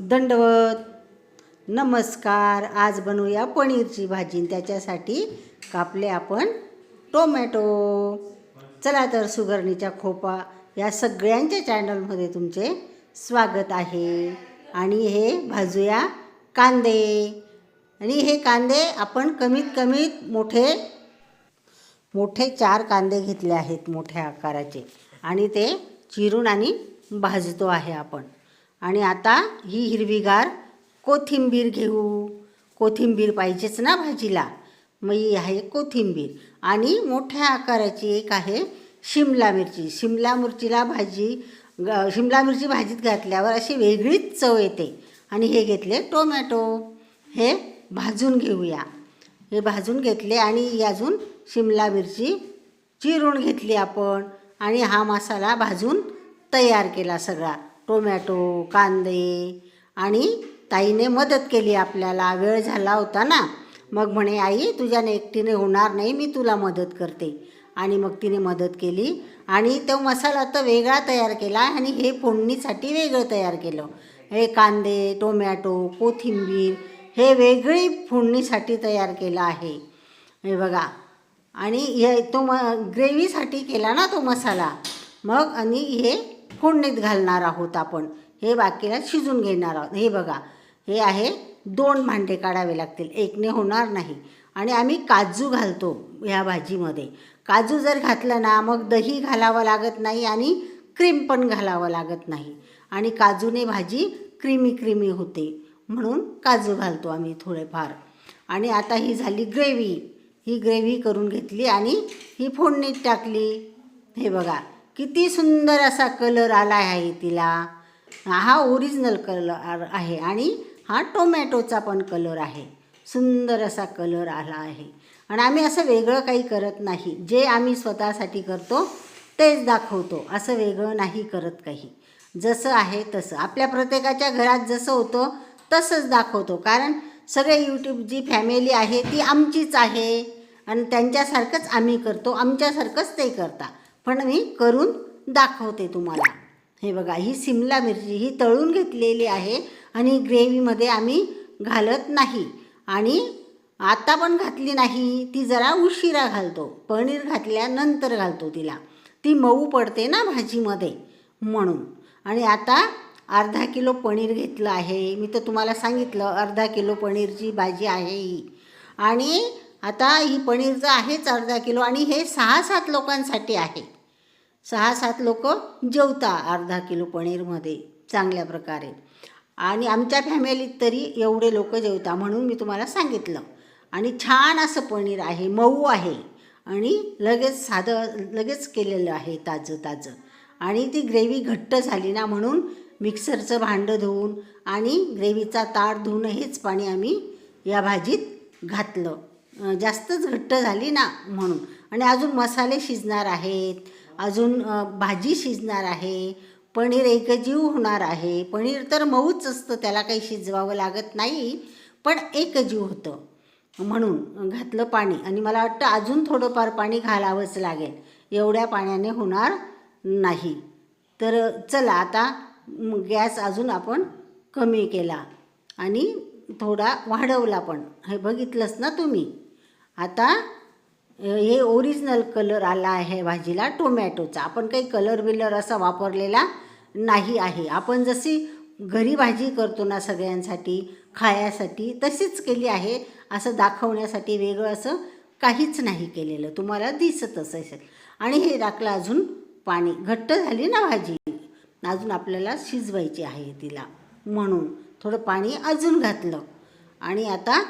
दंडवत. नमस्कार आज बनवूया पनीरची भाजी त्याच्यासाठी कापले आपण टोमॅटो. चला तर सुगरणीच्या खोपा या सगळ्यांच्या चॅनलमध्ये तुमचे स्वागत आहे. आणि हे भाजूया कांदे. आणि हे कांदे आपण कमीत कमीत मोठे मोठे चार कांदे घेतले आहेत मोठ्या आकाराचे. आणि ते चिरून आणि भाजतो आहे आपण. आणि आता ही हिरवीगार कोथिंबीर घेऊ. कोथिंबीर पाहिजेच ना भाजीला? मग ही आहे कोथिंबीर. आणि मोठ्या आकाराची एक आहे शिमला मिरची. शिमला मिरचीला भाजी ग शिमला मिरची भाजीत घातल्यावर अशी वेगळीच चव येते. आणि हे घेतले टोमॅटो. हे भाजून घेऊया. हे भाजून घेतले आणि अजून शिमला मिरची चिरून घेतली आपण. आणि हा मसाला भाजून तयार केला सगळा. टोमॅटो कांदे आणि ताईने मदत केली आपल्याला. वेळ झाला होता ना? मग म्हणे आई तुझ्याने एकटीने होणार नाही मी तुला मदत करते. आणि मग तिने मदत केली आणि तो मसाला तर वेगळा तयार केला आणि हे फोडणीसाठी वेगळं तयार केलं. हे कांदे टोमॅटो कोथिंबीर हे वेगळी फोडणीसाठी तयार केलं आहे. हे बघा. आणि हे तो म ग्रेव्हीसाठी केला ना तो मसाला. मग आणि हे फोडणीत घालणार आहोत आपण. हे बाकीला शिजून घेणार आहोत. हे बघा हे आहे दोन भांडे काढावे लागतील. एकने होणार नाही. आणि आम्ही काजू घालतो ह्या भाजीमध्ये. काजू जर घातलं ना मग दही घालावं लागत नाही आणि क्रीम पण घालावं लागत नाही. आणि काजूने भाजी क्रीमी क्रीमी होते. म्हणून काजू घालतो आम्ही थोडेफार. आणि आता ही झाली ग्रेव्ही. ही ग्रेव्ही करून घेतली आणि ही फोडणीत टाकली. हे बघा किती सुंदर असा कलर आला आहे तिला. हा ओरिजिनल कलर आहे आणि हा टोमॅटोचा पण कलर आहे. सुंदर असा कलर आला आहे. आणि आम्ही असं वेगळं काही करत नाही. जे आम्ही स्वतःसाठी करतो तेच दाखवतो. असं वेगळं नाही करत काही. जसं आहे तसं. आपल्या प्रत्येकाच्या घरात जसं होतं तसंच दाखवतो. कारण सगळे यूट्यूब जी फॅमिली आहे ती आमचीच आहे. आणि त्यांच्यासारखंच आम्ही करतो. आमच्यासारखंच ते करता पण मी करून दाखवते तुम्हाला. हे बघा ही सिमला मिरची ही तळून घेतलेली आहे आणि ग्रेव्हीमध्ये आम्ही घालत नाही. आणि आता पण घातली नाही ती जरा उशिरा घालतो पनीर घातल्यानंतर घालतो तिला. ती मऊ पडते ना भाजीमध्ये म्हणून. आणि आता अर्धा किलो पनीर घेतलं आहे. मी तर तुम्हाला सांगितलं अर्धा किलो पनीरची भाजी आहे ही. आणि आता ही पनीरचं आहेच अर्धा किलो आणि हे सहा सात लोकांसाठी आहे. सहा सात लोक जेवता अर्धा किलो पनीरमध्ये चांगल्या प्रकारे. आणि आमच्या फॅमिलीत तरी एवढे लोक जेवता म्हणून मी तुम्हाला सांगितलं. आणि छान असं पनीर आहे मऊ आहे. आणि लगेच साधं लगेच केलेलं आहे ताजं ताजं आणि ती ग्रेव्ही घट्ट झाली ना म्हणून मिक्सरचं भांडं धुवून आणि ग्रेव्हीचा ताट धुवून हेच पाणी आम्ही या भाजीत घातलं. जास्तच घट्ट झाली ना म्हणून. आणि अजून मसाले शिजणार आहेत. अजून भाजी शिजणार आहे पनीर एकजीव होणार आहे. पनीर तर मऊच असतं त्याला काही शिजवावं लागत नाही पण एकजीव होतं. म्हणून घातलं पाणी आणि मला वाटतं अजून थोडंफार पाणी घालावंच लागेल. एवढ्या पाण्याने होणार नाही. तर चला आता गॅस अजून आपण कमी केला आणि थोडा वाढवला पण. हे बघितलंच ना तुम्ही? आता हे ओरिजिनल कलर आला आहे भाजीला टोमॅटोचा. आपण काही कलर बिलर असा वापरलेला नाही आहे. आपण जशी घरी भाजी करतो ना सगळ्यांसाठी खायासाठी तशीच केली आहे. असं दाखवण्यासाठी वेगळं असं काहीच नाही केलेलं. तुम्हाला दिसत असेल. आणि हे टाकलं अजून पाणी. घट्ट झाली ना भाजी. अजून आपल्याला शिजवायची आहे तिला. म्हणून थोडं पाणी अजून घातलं. आणि आता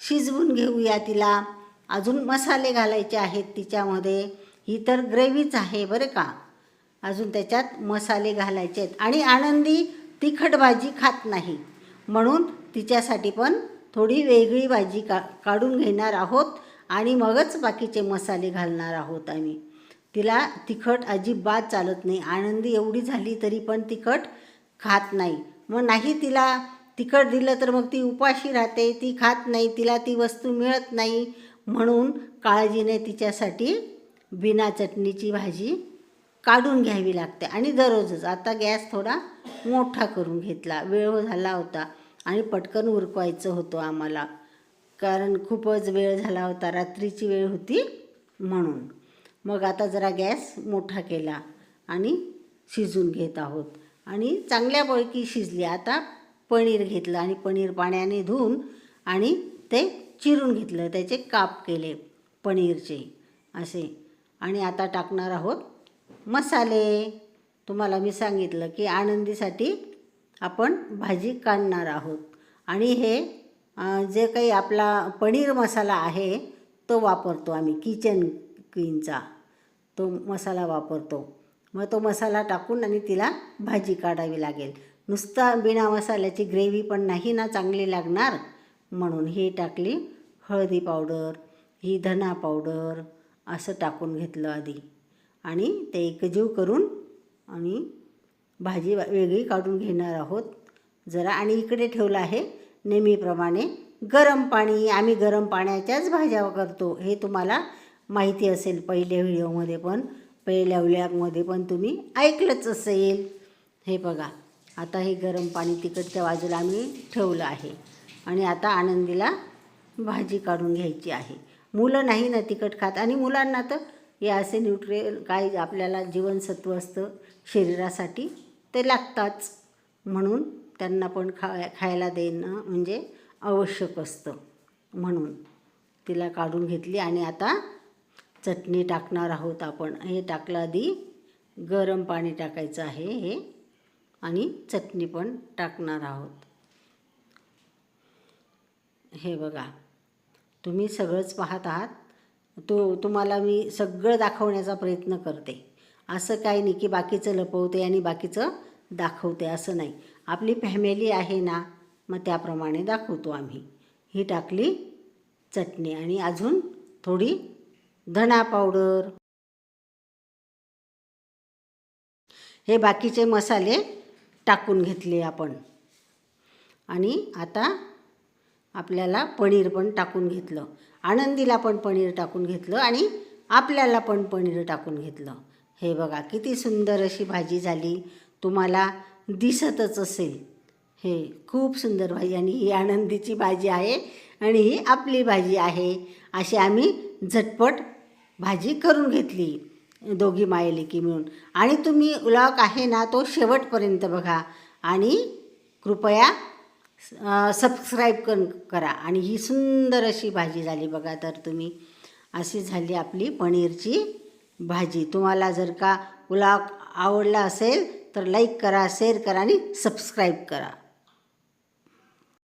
शिजवून घेऊया तिला. अजून मसाले घालायचे आहेत तिच्यामध्ये. ही तर ग्रेव्हीच आहे बरं का? अजून त्याच्यात मसाले घालायचे आहेत. आणि आनंदी तिखट भाजी खात नाही. म्हणून तिच्यासाठी पण थोडी वेगळी भाजी का काढून घेणार आहोत आणि मगच बाकीचे मसाले घालणार आहोत आम्ही. तिला तिखट अजिबात चालत नाही. आनंदी एवढी झाली तरी पण तिखट खात नाही. मग नाही तिला तिखट दिलं तर मग ती उपाशी राहते. ती खात नाही. तिला ती वस्तू मिळत नाही. म्हणून काळजीने तिच्यासाठी बिना चटणीची भाजी काढून घ्यावी लागते. आणि दररोजच. आता गॅस थोडा मोठा करून घेतला. वेळ झाला होता आणि पटकन उरकवायचं होतं आम्हाला. कारण खूपच वेळ झाला होता. रात्रीची वेळ होती म्हणून. मग आता जरा गॅस मोठा केला आणि शिजून घेत आहोत. आणि चांगल्यापैकी शिजली. आता पनीर घेतलं आणि पनीर पाण्याने धुवून आणि ते चिरून घेतलं त्याचे काप केले पनीरचे असे. आणि आता टाकणार आहोत मसाले. तुम्हाला मी सांगितलं की आनंदीसाठी आपण भाजी काढणार आहोत. आणि हे जे काही आपला पनीर मसाला आहे तो वापरतो आम्ही किचन क्वीनचा. तो मसाला वापरतो. मग तो मसाला टाकून आणि तिला भाजी काढावी लागेल. नुसता बिना मसाल्याची ग्रेव्ही पण नाही ना चांगली लागणार? म्हणून ही टाकली हळदी पावडर ही धना पावडर असं टाकून घेतलं आधी. आणि ते एकजीव करून आणि भाजी वेगळी काढून घेणार आहोत. जरा आणि इकडे ठेवलं आहे नेहमीप्रमाणे गरम पाणी. आम्ही गरम पाण्याच्याच भाज्या करतो. हे तुम्हाला माहिती असेल पहिल्या व्हिडिओमध्ये पण. पहिल्या व्लॉगमध्ये पण तुम्ही ऐकलंच असेल. हे बघा आता हे गरम पाणी तिकडच्या बाजूला आम्ही ठेवलं आहे. आणि आता आनंदीला भाजी काढून घ्यायची आहे. मुलं नाही ना तिखट खात आणि मुलांना तर हे असे न्यूट्रियल काय आपल्याला जीवनसत्व असतं शरीरासाठी ते लागताच. म्हणून त्यांना पण खा खायला देणं म्हणजे आवश्यक असतं. म्हणून तिला काढून घेतली आणि आता चटणी टाकणार आहोत आपण. हे टाकलं आधी गरम पाणी टाकायचं आहे हे. आणि चटणी पण टाकणार आहोत. हे बघा. तुम्ही सगळंच पाहत आहात. तो तुम्हाला मी सगळं दाखवण्याचा प्रयत्न करते. असं काही नाही की बाकीचं लपवते आणि बाकीचं दाखवते असं नाही. आपली फॅमिली आहे ना मग त्याप्रमाणे दाखवतो आम्ही. ही टाकली चटणी आणि अजून थोडी धणा पावडर. हे बाकीचे मसाले टाकून घेतले आपण. आणि आता आपल्याला पनीर पण टाकून घेतलं. आनंदीला पण पनीर टाकून घेतलं आणि आपल्याला पण पनीर टाकून घेतलं. हे बघा किती सुंदर अशी भाजी झाली. तुम्हाला दिसतच असेल. हे खूप सुंदर भाजी आणि ही आनंदीची भाजी आहे आणि ही आपली भाजी आहे. अशी आम्ही झटपट भाजी करून घेतली दोघी मायलेकी मिळून. आणि तुम्ही व्लॉग आहे ना तो शेवटपर्यंत बघा. आणि कृपया सबस्क्राईब कर करा. आणि ही सुंदर अशी भाजी झाली बघा तर तुम्ही. अशी झाली आपली पनीरची भाजी. तुम्हाला जर का ब्लॉग आवडला असेल तर लाईक करा शेअर करा आणि सबस्क्राईब करा.